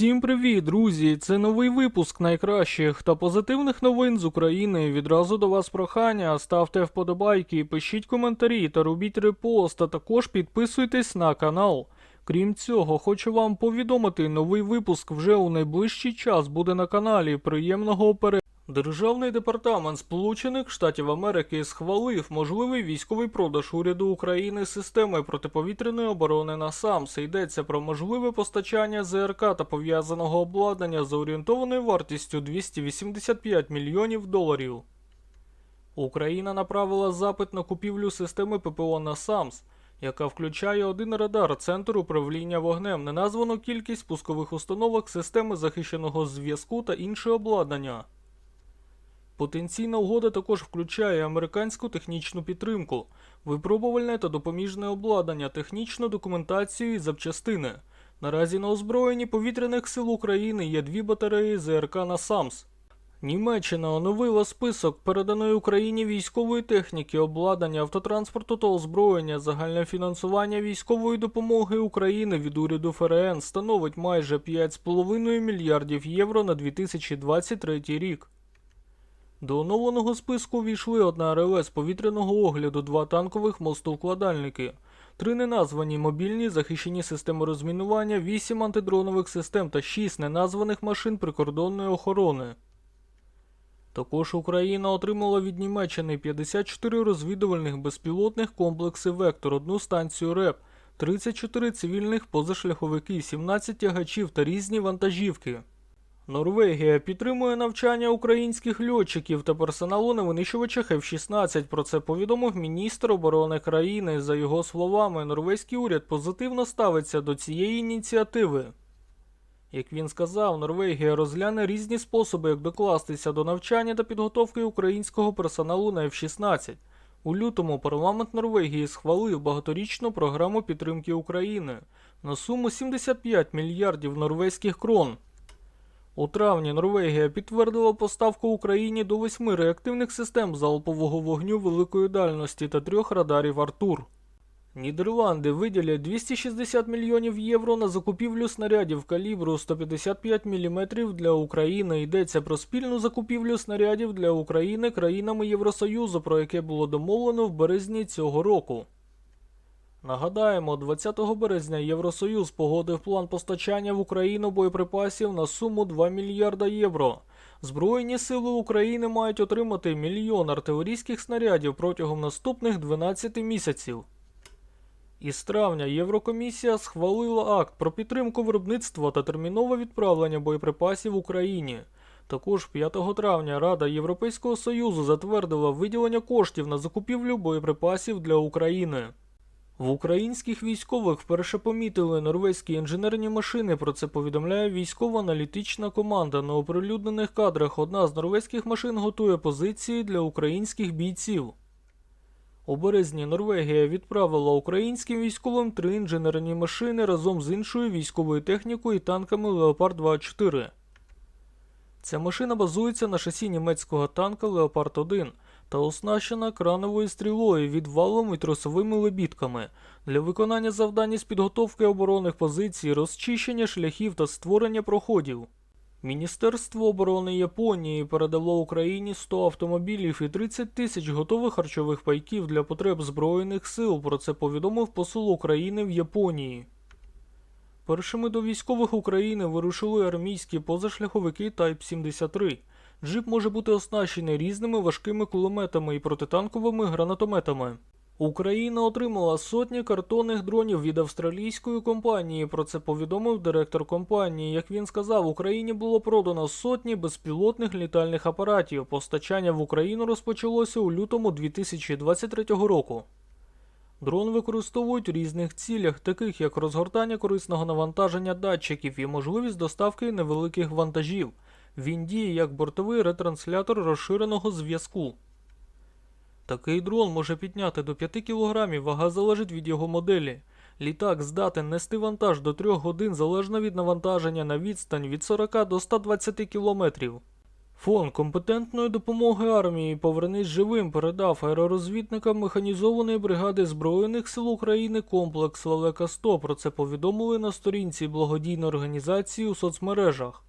Всім привіт, друзі! Це новий випуск найкращих та позитивних новин з України. Відразу до вас прохання. Ставте вподобайки, пишіть коментарі та робіть репост, а також підписуйтесь на канал. Крім цього, хочу вам повідомити, новий випуск вже у найближчий час буде на каналі. Приємного перегляду. Державний департамент Сполучених Штатів Америки схвалив можливий військовий продаж уряду України системи протиповітряної оборони на САМС. Йдеться про можливе постачання ЗРК та пов'язаного обладнання за орієнтованою вартістю 285 мільйонів доларів. Україна направила запит на купівлю системи ППО на САМС, яка включає один радар, центр управління вогнем, неназвану кількість пускових установок, системи захищеного зв'язку та інше обладнання. Потенційна угода також включає американську технічну підтримку, випробувальне та допоміжне обладнання, технічну документацію і запчастини. Наразі на озброєнні повітряних сил України є дві батареї ЗРК на САМС. Німеччина оновила список переданої Україні військової техніки, обладнання, автотранспорту та озброєння. Загальне фінансування військової допомоги України від уряду ФРН становить майже 5,5 мільярдів євро на 2023 рік. До оновленого списку війшли одна РЛС повітряного огляду, два танкових мостовкладальники, три неназвані мобільні захищені системи розмінування, вісім антидронових систем та шість неназваних машин прикордонної охорони. Також Україна отримала від Німеччини 54 розвідувальних безпілотних комплекси Вектор, одну станцію РЕП, 34 цивільних позашляховики, 17 тягачів та різні вантажівки. Норвегія підтримує навчання українських льотчиків та персоналу на винищувачах F-16. Про це повідомив міністр оборони країни. За його словами, норвезький уряд позитивно ставиться до цієї ініціативи. Як він сказав, Норвегія розгляне різні способи, як докластися до навчання та підготовки українського персоналу на F-16. У лютому парламент Норвегії схвалив багаторічну програму підтримки України на суму 75 мільярдів норвезьких крон. У травні Норвегія підтвердила поставку Україні до восьми реактивних систем залпового вогню великої дальності та трьох радарів Артур. Нідерланди виділять 260 мільйонів євро на закупівлю снарядів калібру 155 мм для України. Йдеться про спільну закупівлю снарядів для України країнами Євросоюзу, про яке було домовлено в березні цього року. Нагадаємо, 20 березня Євросоюз погодив план постачання в Україну боєприпасів на суму 2 мільярда євро. Збройні сили України мають отримати мільйон артилерійських снарядів протягом наступних 12 місяців. Із травня Єврокомісія схвалила акт про підтримку виробництва та термінове відправлення боєприпасів Україні. Також 5 травня Рада Європейського Союзу затвердила виділення коштів на закупівлю боєприпасів для України. В українських військових вперше помітили норвезькі інженерні машини. Про це повідомляє військово-аналітична команда. На оприлюднених кадрах одна з норвезьких машин готує позиції для українських бійців. У березні Норвегія відправила українським військовим три інженерні машини разом з іншою військовою технікою і танками Леопард 24. Ця машина базується на шасі німецького танка Леопард 1 та оснащена крановою стрілою, відвалом і тросовими лебідками для виконання завдань з підготовки оборонних позицій, розчищення шляхів та створення проходів. Міністерство оборони Японії передало Україні 100 автомобілів і 30 тисяч готових харчових пайків для потреб Збройних сил. Про це повідомив посол України в Японії. Першими до військових України вирушили армійські позашляховики Type 73. Джип може бути оснащений різними важкими кулеметами і протитанковими гранатометами. Україна отримала сотні картонних дронів від австралійської компанії. Про це повідомив директор компанії. Як він сказав, Україні було продано сотні безпілотних літальних апаратів. Постачання в Україну розпочалося у лютому 2023 року. Дрон використовують у різних цілях, таких як розгортання корисного навантаження датчиків і можливість доставки невеликих вантажів. Він діє як бортовий ретранслятор розширеного зв'язку. Такий дрон може підняти до 5 кг, вага залежить від його моделі. Літак здатен нести вантаж до 3 годин залежно від навантаження на відстань від 40 до 120 км. Фонд компетентної допомоги армії Повернись живим передав аеророзвідникам механізованої бригади Збройних сил України комплекс Лелека 100. Про це повідомили на сторінці благодійної організації у соцмережах.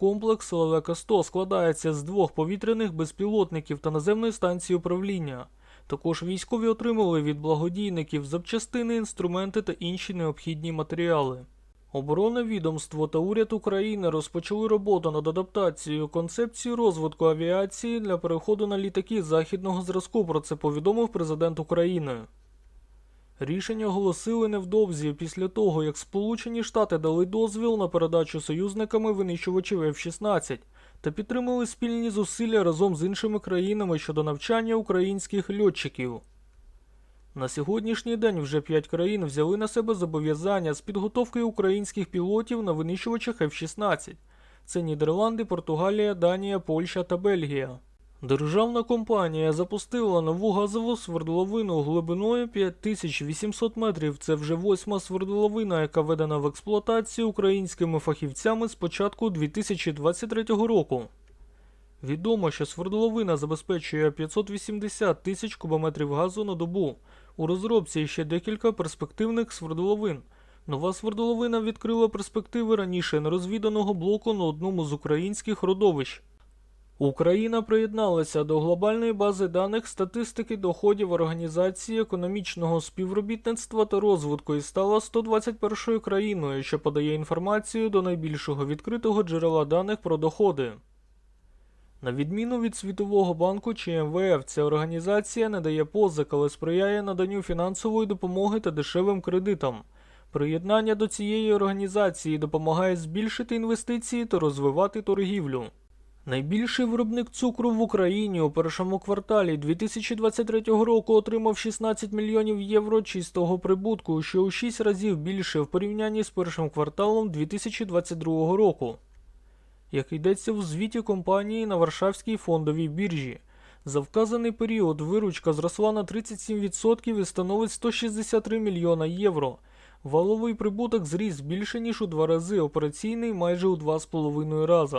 Комплекс Лелека 100 складається з двох повітряних безпілотників та наземної станції управління. Також військові отримали від благодійників запчастини, інструменти та інші необхідні матеріали. Оборонне відомство та уряд України розпочали роботу над адаптацією концепції розвитку авіації для переходу на літаки західного зразку. Про це повідомив президент України. Рішення оголосили невдовзі після того, як Сполучені Штати дали дозвіл на передачу союзниками винищувачів F-16 та підтримали спільні зусилля разом з іншими країнами щодо навчання українських льотчиків. На сьогоднішній день вже п'ять країн взяли на себе зобов'язання з підготовки українських пілотів на винищувачах F-16. Це Нідерланди, Португалія, Данія, Польща та Бельгія. Державна компанія запустила нову газову свердловину глибиною 5800 метрів. Це вже восьма свердловина, яка введена в експлуатацію українськими фахівцями з початку 2023 року. Відомо, що свердловина забезпечує 580 тисяч кубометрів газу на добу. У розробці ще декілька перспективних свердловин. Нова свердловина відкрила перспективи раніше нерозвіданого блоку на одному з українських родовищ. Україна приєдналася до глобальної бази даних статистики доходів Організації економічного співробітництва та розвитку і стала 121 країною, що подає інформацію до найбільшого відкритого джерела даних про доходи. На відміну від Світового банку чи МВФ, ця організація не дає позик, але сприяє наданню фінансової допомоги та дешевим кредитам. Приєднання до цієї організації допомагає збільшити інвестиції та розвивати торгівлю. Найбільший виробник цукру в Україні у першому кварталі 2023 року отримав 16 мільйонів євро чистого прибутку, що у 6 разів більше в порівнянні з першим кварталом 2022 року. Як йдеться у звіті компанії на Варшавській фондовій біржі, за вказаний період виручка зросла на 37% і становить 163 мільйона євро. Валовий прибуток зріс більше ніж у два рази, операційний майже у 2,5 рази.